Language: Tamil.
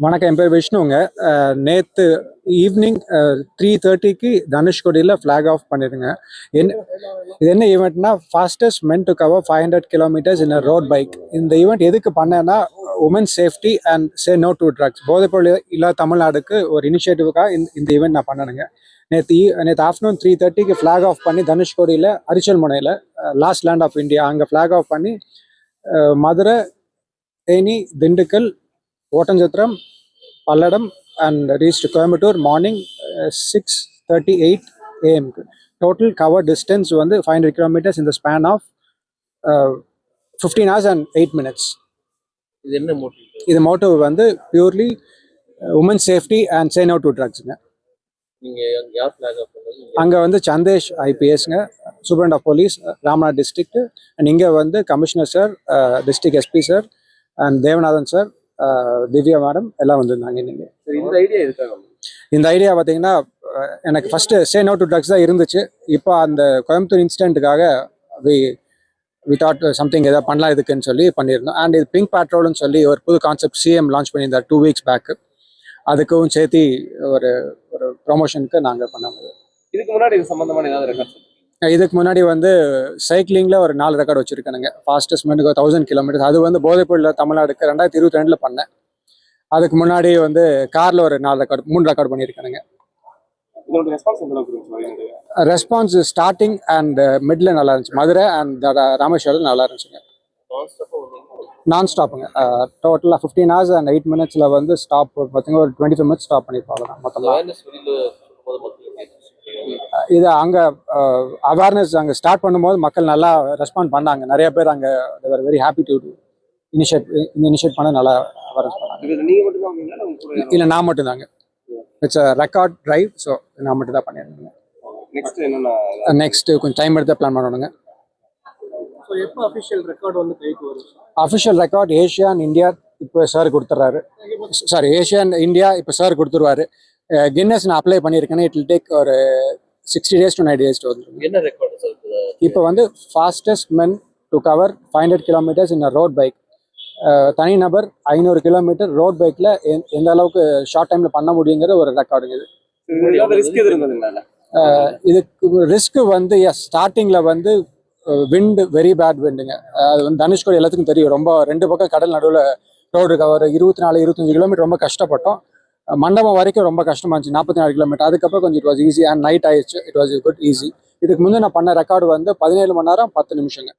வணக்கம். என் பேர் விஷ்ணுங்க. நேற்று ஈவினிங் த்ரீ தேர்ட்டிக்கு தனுஷ்கோடியில் ஃப்ளாக் ஆஃப் பண்ணிடுங்க என்ன இது என்ன ஈவெண்ட்னா fastest men to cover five hundred kilometres in road bike இந்த ஈவெண்ட் எதுக்கு பண்ணேன்னா women safety and say no to drugs போதைப்பொருள் இல்லாத தமிழ்நாடுக்கு ஒரு இனிஷியேட்டிவுக்காக இந்த இந்த ஈவெண்ட் நான் பண்ணணுங்க நேற்று நேற்று ஆஃப்டர்நூன் த்ரீ தேர்ட்டிக்கு ஃப்ளாக் ஆஃப் பண்ணி தனுஷ்கோடியில் அரிச்சல் முனையில் லாஸ்ட் லேண்ட் ஆஃப் இந்தியா அங்கே ஃப்ளாக் ஆஃப் பண்ணி Madurai Theni Dindigul Oddanchatram Palladam and reach Coimbatore morning six thirty eight ஏஎம்க்கு total cover distance வந்து ஃபைவ் ஹண்ட்ரட் கிலோமீட்டர்ஸ் இந்த span of fifteen hours and eight minutes இது என்ன மோட்டிவ் இது மோட்டிவ் வந்து purely women safety and say no to ட்ரக்ஸுங்க அங்க வந்து Sandesh ஐபிஎஸ்ங்க superintendent of police Ramnath district and இங்கே வந்து commissioner sir district SP sir and Devanathan sir Divya madam எல்லாம் வந்திருந்தாங்க இன்னைக்கு. சரி இந்த ஐடியா இருக்காங்க இந்த ஐடியா பார்த்தீங்கன்னா எனக்கு first say no to drugs தான் இருந்துச்சு. இப்போ அந்த கோயம்புத்தூர் இன்சிடென்ட்டுக்காக வி வி தாட் சம்திங் எதாவது பண்ணலாம் இதுக்குன்னு சொல்லி பண்ணியிருந்தோம். அண்ட் இது பிங்க் பேட்ரோல்னு சொல்லி ஒரு புது கான்செப்ட் சிஎம் லான்ச் பண்ணியிருந்தார் டூ வீக்ஸ் பேக்கு அதுக்கும் சேர்த்து ஒரு ஒரு ப்ரொமோஷனுக்கு நாங்கள் பண்ணோம் இதுக்கு முன்னாடி இது சம்பந்தமான ஏதாவது ரெக்கார்ட்ஸ் இதுக்கு முன்னாடி வந்து சைக்கிளிங்கில் ஒரு நாலு ரெக்கார்டு வச்சுருக்கேனுங்க. ஃபாஸ்டஸ்ட் மினிக்கு தௌசண்ட் கிலோமீட்டர்ஸ் அது வந்து போதைப்பொருள் தமிழ்நாடுக்கு ரெண்டாயிரத்தி இருபத்தி ரெண்டில் பண்ணேன். அதுக்கு முன்னாடி வந்து காரில் ஒரு நாலு ரெக்கார்டு மூணு ரெக்கார்டு பண்ணியிருக்கேனுங்க ரெஸ்பான்ஸ் ஸ்டார்டிங் அண்ட் மிடில் நல்லா இருந்துச்சு. மதுரை அண்ட் ராமேஸ்வரம் நல்லா இருந்துச்சுங்க. நான் ஸ்டாப்புங்க டோட்டலாக ஃபிஃப்டீன் ஹவர்ஸ் அண்ட் எயிட் மினிட்ஸில் வந்து ஸ்டாப் பார்த்தீங்கன்னா ஒரு டுவெண்ட்டி ஃபைவ் மினிட்ஸ் ஸ்டாப் பண்ணியிருப்போம் அவ்வளோதான் மொத்தமாக இது அங்கே அவேர்னஸ் அங்கே ஸ்டார்ட் பண்ணும்போது மக்கள் நல்லா ரெஸ்பாண்ட் பண்ணாங்க. நிறைய பேர் அங்கே வெரி ஹாப்பி டு இனிஷியேட் இந்த இனிஷியேட் பண்ண நல்லா அவேர்னஸ் பண்ணாங்க. இது நீங்க மட்டும் தான் வந்தீங்களா உங்க கூட இல்லை நான் மட்டும் தாங்க இட்ஸ் ரெக்கார்ட் டிரைவ் ஸோ நான் மட்டும் தான் பண்ணியிருந்தேங்க. நெக்ஸ்ட் என்னன்னா? நெக்ஸ்ட் கொஞ்சம் டைம் எடுத்து பிளான் பண்ணணுங்க. அஃபிஷியல் ரெக்கார்ட் வந்து கைக்கு வரும்? Official record Asia and India இப்போ சார் கொடுத்துட்றாரு சாரி ஏஷியா அண்ட் இந்தியா இப்போ சார் கொடுத்துருவாரு. கின்னஸ் நான் அப்ளை பண்ணியிருக்கேன்னு இட் வில் டேக் ஒரு sixty days to ninety days வந்துருங்க என்ன ரெக்கார்டு சார் இப்போ வந்து fastest men to cover five hundred kilometres in road bike தனிநபர் ஐநூறு கிலோமீட்டர் ரோட் பைக்கில் எந்த அளவுக்கு ஷார்ட் டைமில் பண்ண முடியுங்கிற ஒரு ரெக்கார்டுங்க இது. இதுக்கு ரிஸ்க் வந்து எஸ் ஸ்டார்டிங்கில் வந்து விண்டு வெரி பேட் விண்டுங்க அது வந்து தனுஷ்கோடி எல்லாத்துக்கும் தெரியும். ரொம்ப ரெண்டு பக்கம் கடல் நடுவில் ரோடு கவர் இருபத்தி நாலு இருபத்தஞ்சு கிலோமீட்டர் ரொம்ப கஷ்டப்பட்டோம். மண்டபம் வரைக்கும் ரொம்ப கஷ்டமாக இருந்துச்சு. நாற்பத்தி நாலு கிலோமீட்டர் அதுக்கப்புறம் கொஞ்சம் it was easy and night ஆயிடுச்சு. இட் வாஸ் குட் ஈஸி இதுக்கு முந்தைய நான் பண்ண ரெக்கார்டு வந்து பதினேழு மணி நேரம் பத்து நிமிஷங்க.